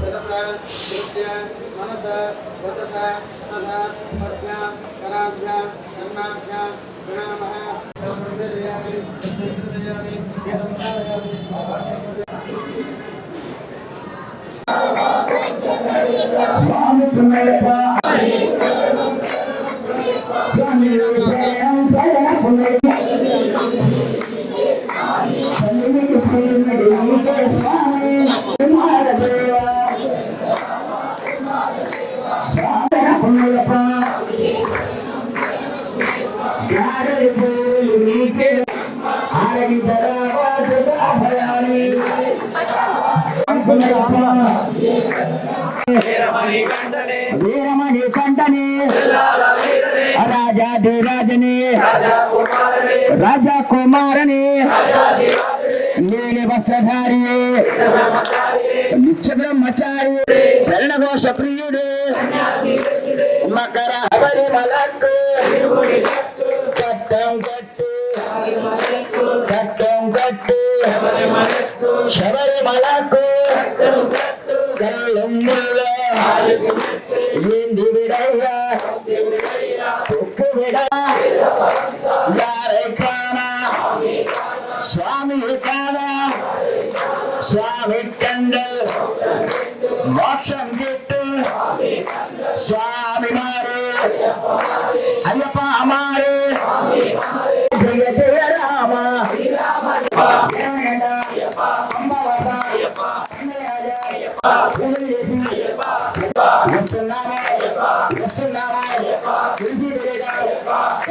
शिरसा दृष्टि मनस वचस तथा पद्या कराभ्या कर्णाभ्या प्रणाम। स्वामी तुम्हें వీరమణి కంటని రాజాది రాజని రాజా కుమారని నీలి వస్త్రధారి నిత్య బ్రహ్మచారి శరణఘోష ప్రియుడు మకర హరి మలక్ కట్టం కట్టు కట్టం కట్టు శబరిమలకు కళ్ళుమ్ముల్లో ఏంది విడయ్యా ఉప్పు విడ యారై కానా స్వామి కాదా స్వామి కండల్ మోక్షం గిట్టు స్వామి చేసి వస్తున్నామా వస్తున్నామా తెలిసి తెలియదా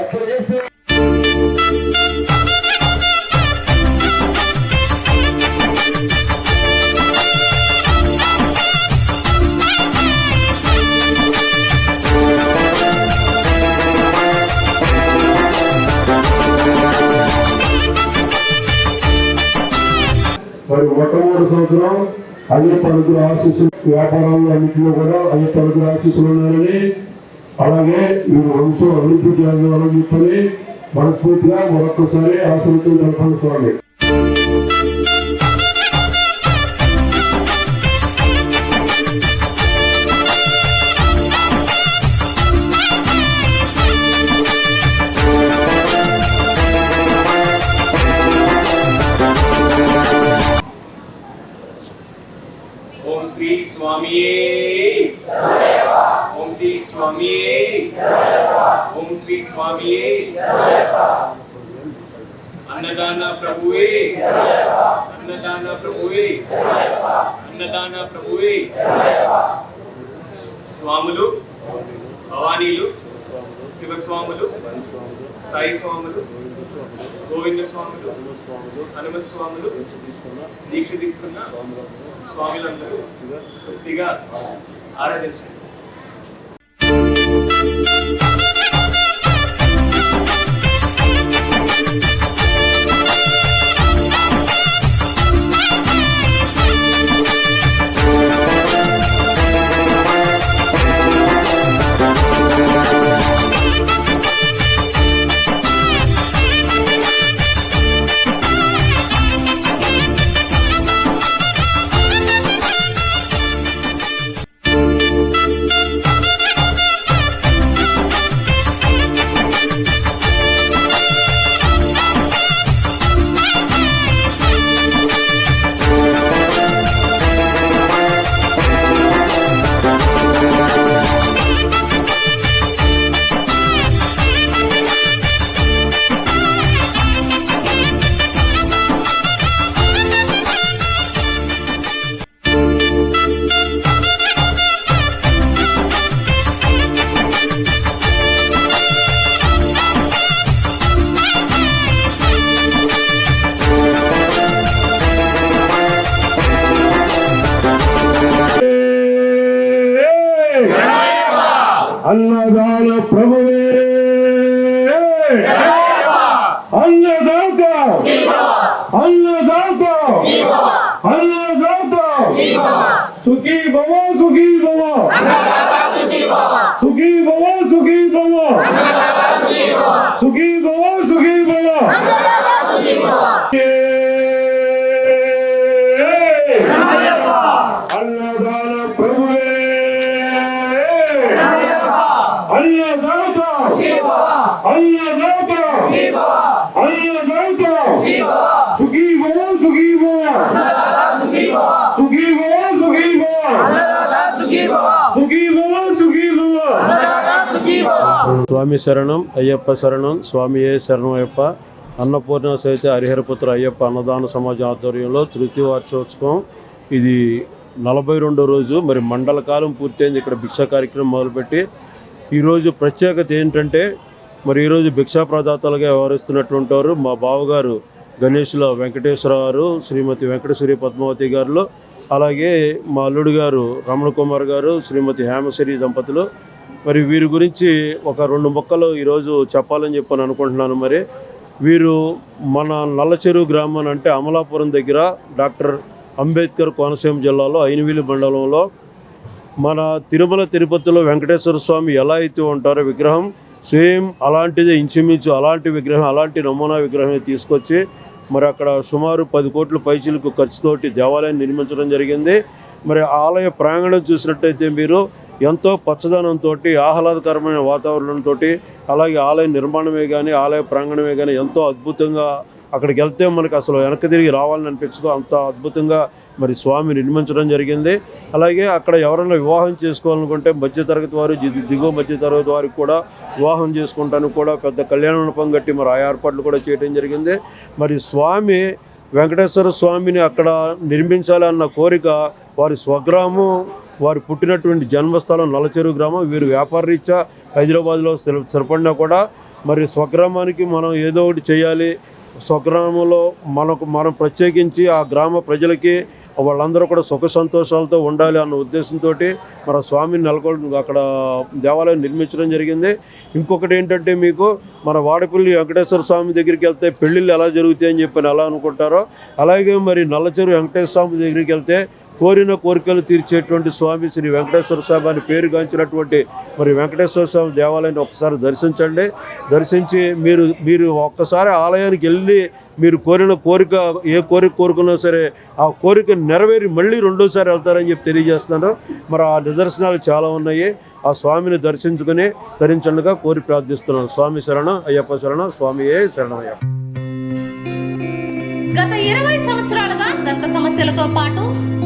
ఎప్పుడు చేస్తే మరి మొట్టమొదటి సంవత్సరం అయ్యప్ప అనుగ్రహ ఆశీస్సులు వ్యాపారాలు అన్నింటిలో కూడా అయ్యప్ప అనుగ్రహ ఆశీస్సులు ఉన్నారని. అలాగే మీరు వంశం అభివృద్ధి చేయాలని చెప్పని మనస్ఫూర్తిగా మరొకసారి ఆశీర్వచనం తెలపడుకోవాలి స్వామియే ఓం శ్రీ స్వామియే ఓం శ్రీ స్వామియే అన్నదాన ప్రభువే. అన్నదాన ప్రభువే. అన్నదాన ప్రభువే. స్వాములు భవానీలు శివస్వాములు సాయి స్వాములు గోవింద స్వాములు హనుమ స్వాములు దీక్ష తీసుకున్న స్వాములందరూ పూర్తిగా ఆరాధించండి. అన్నదాత అన్నదాత సుఖీ భవ సుఖీ భవ సుఖీ భవ సుఖీ భవ సుఖీ భవ సుఖీ భవ అన్నదాన ప్రభువే అన్నదాత అన్నదాత అన్నదాత సుఖీ భవ సుఖీ భవ సుఖీ భవ సుఖీ భవ సుఖీ భవ సుఖీ భవ స్వామి శరణం అయ్యప్ప శరణం స్వామి ఏ శరణం అయ్యప్ప అన్నపూర్ణ సహిత హరిహరపుత్ర అయ్యప్ప అన్నదాన సమాజం ఆధ్వర్యంలో తృతీయ వార్షికోత్సవం ఇది నలభై రెండో రోజు మరి మండల కాలం పూర్తయింది ఇక్కడ భిక్ష కార్యక్రమం మొదలుపెట్టి. ఈరోజు ప్రత్యేకత ఏంటంటే మరి ఈరోజు భిక్షా ప్రదాతలుగా వ్యవహరిస్తున్నటువంటి వారు మా బావగారు గణేష్ల వెంకటేశ్వర గారు శ్రీమతి వెంకటేశ్వరి పద్మావతి గారు అలాగే మా అల్లుడు గారు రమణ కుమార్ గారు శ్రీమతి హేమశ్వరి దంపతులు మరి వీరి గురించి ఒక రెండు మొక్కలు ఈరోజు చెప్పాలని చెప్పని అనుకుంటున్నాను. మరి వీరు మన నల్లచెరువు గ్రామం అంటే అమలాపురం దగ్గర డాక్టర్ అంబేద్కర్ కోనసీమ జిల్లాలో ఐనవీలి మండలంలో మన తిరుమల తిరుపతిలో వెంకటేశ్వర స్వామి ఎలా అయితే ఉంటారో విగ్రహం సేమ్ అలాంటిదే ఇంచుమించు అలాంటి విగ్రహం అలాంటి నమూనా విగ్రహమే తీసుకొచ్చి మరి అక్కడ సుమారు పది కోట్ల పైచీలకు ఖర్చుతోటి దేవాలయం నిర్మించడం జరిగింది. మరి ఆలయ ప్రాంగణం చూసినట్టయితే మీరు ఎంతో పచ్చదనంతో ఆహ్లాదకరమైన వాతావరణంతో అలాగే ఆలయ నిర్మాణమే కానీ ఆలయ ప్రాంగణమే కానీ ఎంతో అద్భుతంగా అక్కడికి వెళ్తే మనకు అసలు వెనక్కి తిరిగి రావాలని అనిపించదు. అంత అద్భుతంగా మరి స్వామి నిర్మించడం జరిగింది. అలాగే అక్కడ ఎవరైనా వివాహం చేసుకోవాలనుకుంటే మధ్యతరగతి వారు దిగువ మధ్యతరగతి వారికి కూడా వివాహం చేసుకుంటానికి కూడా పెద్ద కళ్యాణ మండపం కట్టి మరి ఆ ఏర్పాట్లు కూడా చేయడం జరిగింది. మరి స్వామి వెంకటేశ్వర స్వామిని అక్కడ నిర్మించాలన్న కోరిక వారి స్వగ్రామం వారు పుట్టినటువంటి జన్మస్థలం నల్లచెరువు గ్రామం. వీరు వ్యాపార రీత్యా హైదరాబాద్లో స్థిరపడినా కూడా మరి స్వగ్రామానికి మనం ఏదో ఒకటి చేయాలి. స్వగ్రామంలో మనకు మనం ప్రత్యేకించి ఆ గ్రామ ప్రజలకి వాళ్ళందరూ కూడా సుఖ సంతోషాలతో ఉండాలి అన్న ఉద్దేశంతో మన స్వామిని నెలకొ అక్కడ దేవాలయం నిర్మించడం జరిగింది. ఇంకొకటి ఏంటంటే మీకు మన వాడపల్లి వెంకటేశ్వర స్వామి దగ్గరికి వెళ్తే పెళ్ళిళ్ళు ఎలా జరుగుతాయి అని చెప్పి ఎలా అనుకుంటారో అలాగే మరి నల్లచెరు వెంకటేశ్వర స్వామి దగ్గరికి వెళ్తే కోరిన కోరికలు తీర్చేటువంటి స్వామి శ్రీ వెంకటేశ్వర స్వామి అని పేరుగాంచినటువంటి మరి వెంకటేశ్వర స్వామి దేవాలయాన్ని ఒకసారి దర్శించండి. దర్శించి మీరు మీరు ఒక్కసారి ఆలయానికి వెళ్ళి మీరు కోరిన కోరిక ఏ కోరిక కోరుకున్నా సరే ఆ కోరిక నెరవేరి మళ్ళీ రెండోసారి వెళ్తారని చెప్పి తెలియజేస్తున్నాను. మరి ఆ నిదర్శనాలు చాలా ఉన్నాయి. ఆ స్వామిని దర్శించుకుని ధరించండిగా కోరి ప్రార్థిస్తున్నాను. స్వామి శరణం అయ్యప్ప శరణం స్వామి ఏ శరణం అయ్యప్ప గత ఇరవై సంవత్సరాలుగా దంత సమస్యలతో పాటు